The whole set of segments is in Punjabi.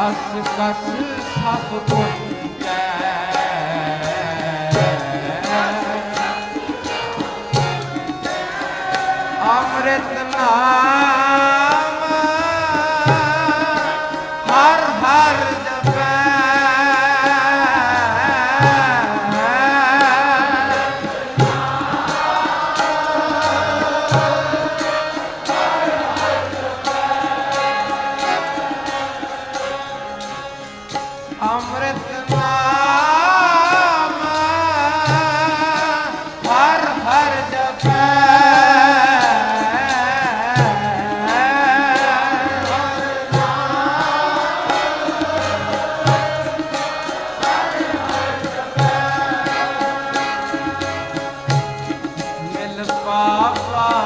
ਜਸ ਕਸ ਸਭ Rafa.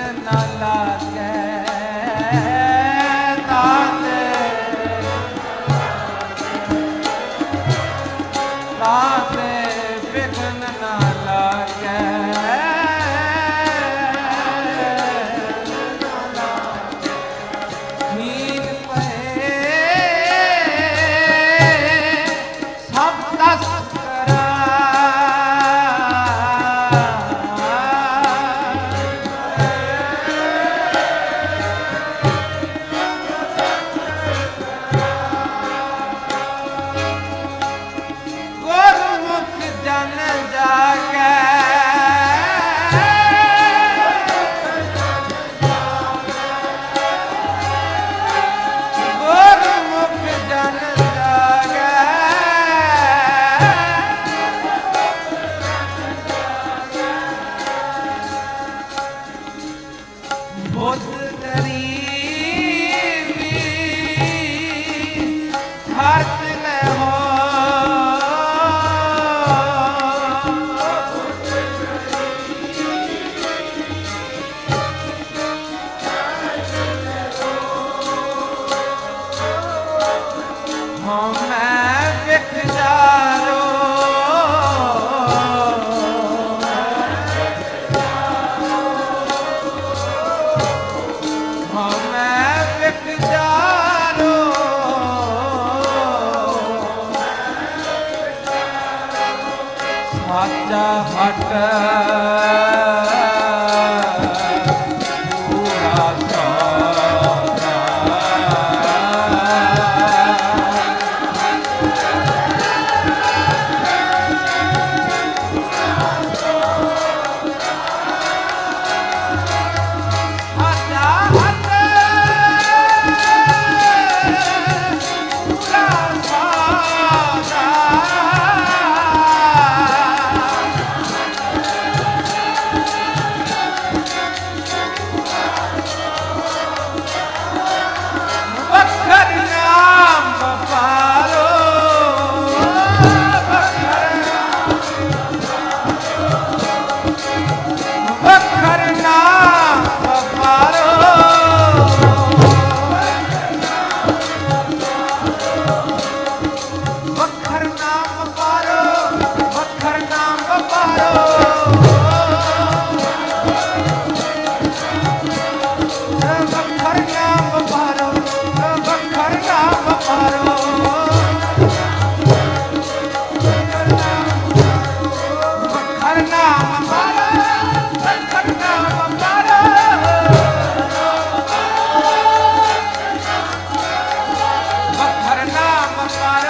la la ਸਾਚਾ ਹਟ Namaskara.